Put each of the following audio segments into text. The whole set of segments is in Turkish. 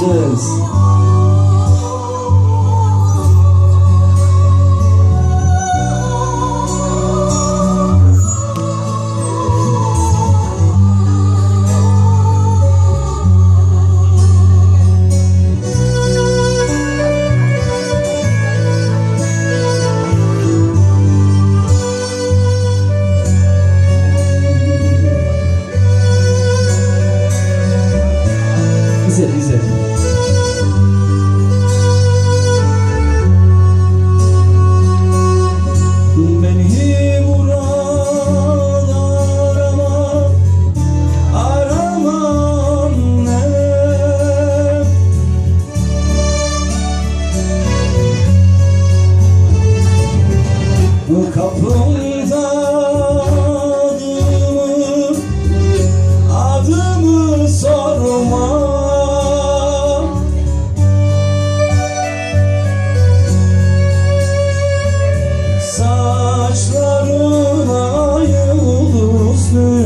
Yıldız.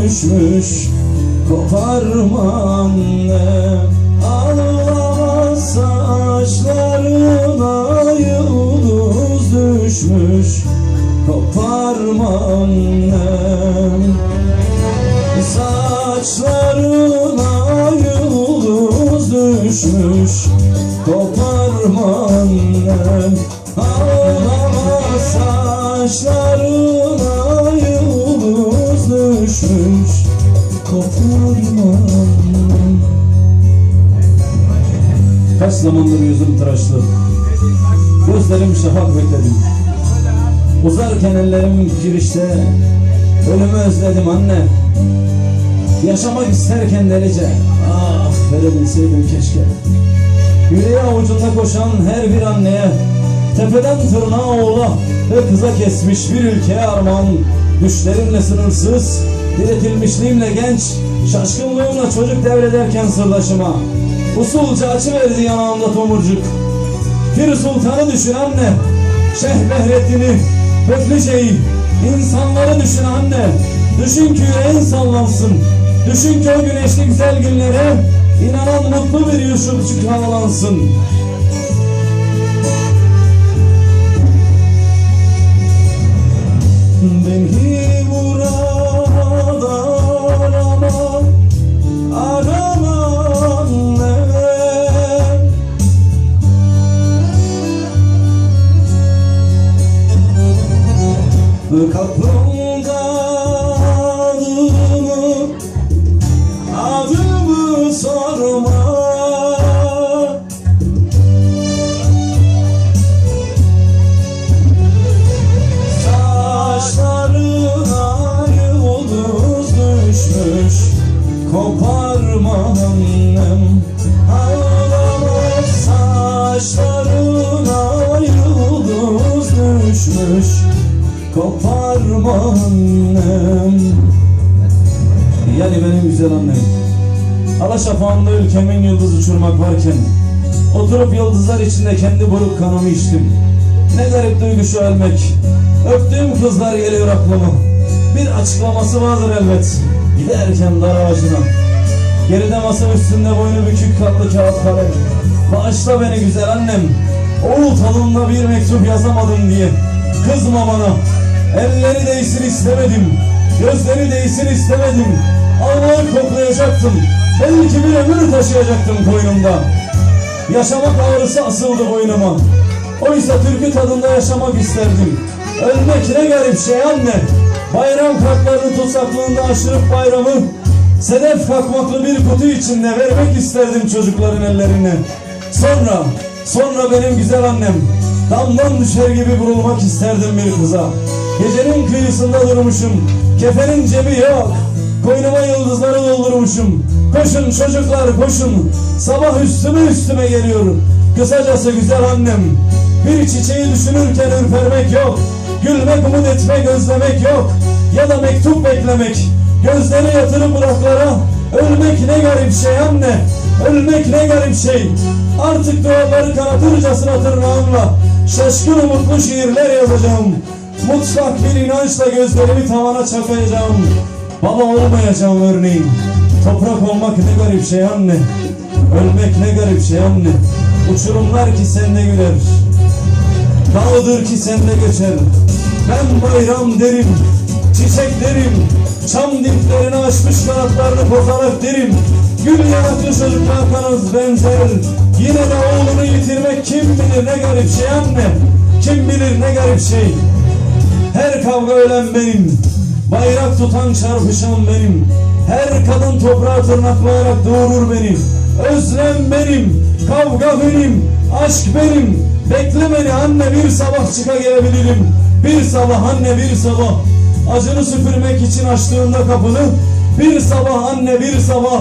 Düşmüş Koparma annem Ağlama saçlarına yıldız düşmüş Koparma annem Saçlarına yıldız düşmüş Koparma annem Ağlama saçlarına düşmüş Koparma Kaç zamandır yüzüm tıraşlı? Gözlerim şafak bekledim Uzarken ellerim girişte Ölümü özledim anne. Yaşamak isterken delice. Ah verebilseydim keşke. Yüreği avucunda koşan her bir anneye Tepeden tırnağa oğula ve kıza kesmiş bir ülkeye armağan Düşlerimle sınırsız, diretilmişliğimle genç Şaşkınlığımla çocuk devrederken sırdaşıma. Usulca açıverdi yanağımda tomurcuk. Pir Sultan'ı düşün anne Şeyh Behrettin'i, Höflüce'yi insanları düşün anne Düşün ki yüreğin sallansın. Düşün ki o güneşli güzel günlere inanan mutlu bir Yusufçuk havalansın Kapımda adımı Adımı sorma Koparma annem. Yani benim güzel annem. Alaşafağında ülkemin yıldız uçurmak varken Oturup yıldızlar içinde kendi buruk kanımı içtim. Ne garip duygu şu ölmek Öptüğüm kızlar geliyor aklıma. Bir açıklaması vardır elbet. Giderken dar ağacına. Geride masa üstünde boynu bükük katlı kağıt kalem. Bağışla beni güzel annem. Oğul tadında bir mektup yazamadım diye. Kızma bana Elleri değsin istemedim Gözleri değsin istemedim. Allah'ı koklayacaktım Belki bir ömür taşıyacaktım koynumda. Yaşamak ağrısı asıldı boynuma. Oysa türkü tadında yaşamak isterdim. Ölmek ne garip şey anne. Bayram kartlarını tutsaklığında aşırıp bayramı Sedef kakmaklı bir kutu içinde vermek isterdim çocukların ellerine. Sonra, sonra benim güzel annem Damdan düşer gibi vurulmak isterdim bir kıza Gecenin kıyısında durmuşum. Kefenin cebi yok. Koynuma yıldızları doldurmuşum. Koşun çocuklar koşun. Sabah üstüme üstüme geliyor Kısacası güzel annem. Bir çiçeği düşünürken ürpermek yok. Gülmek umut etmek özlemek yok. Ya da mektup beklemek. Gözleri yatırıp bıraklara Ölmek ne garip şey anne. Ölmek ne garip şey. Artık duvarları kanatırcasına tırnağımla. Şaşkın umutlu şiirler yazacağım Mutlak bir inançla gözlerimi tavana çakayacağım Baba olmayacağım örneğin. Toprak olmak ne garip şey anne. Ölmek ne garip şey anne. Uçurumlar ki sende güler. Dağdır ki sende geçer Ben bayram derim Çiçek derim. Çam diplerini açmış kanatlarını kozarak derim. Gül yanaklı çocuklar benzer. Yine de oğlunu yitirmek kim bilir ne garip şey anne. Kim bilir ne garip şey Her kavga ölen benim. Bayrak tutan çarpışan benim. Her kadın toprağa tırnaklayarak doğurur beni Özlem benim Kavga benim Aşk benim. Bekle beni anne bir sabah çıka gelebilirim. Bir sabah anne bir sabah. Acını süpürmek için açtığında kapını. Bir sabah anne bir sabah.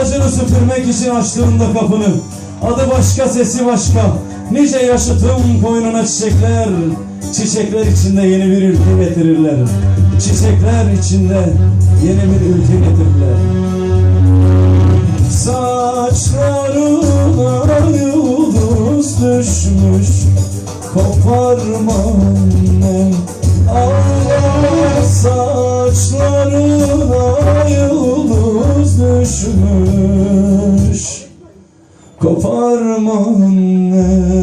Acını süpürmek için açtığında kapını Adı başka sesi başka. Nice yaşıtım koynuna çiçekler. Çiçekler içinde yeni bir ülke getirirler. Çiçekler içinde yeni bir ülke getirirler. Saçlarına yıldız düşmüş. Koparma annem Allah saçlarına Koparma annem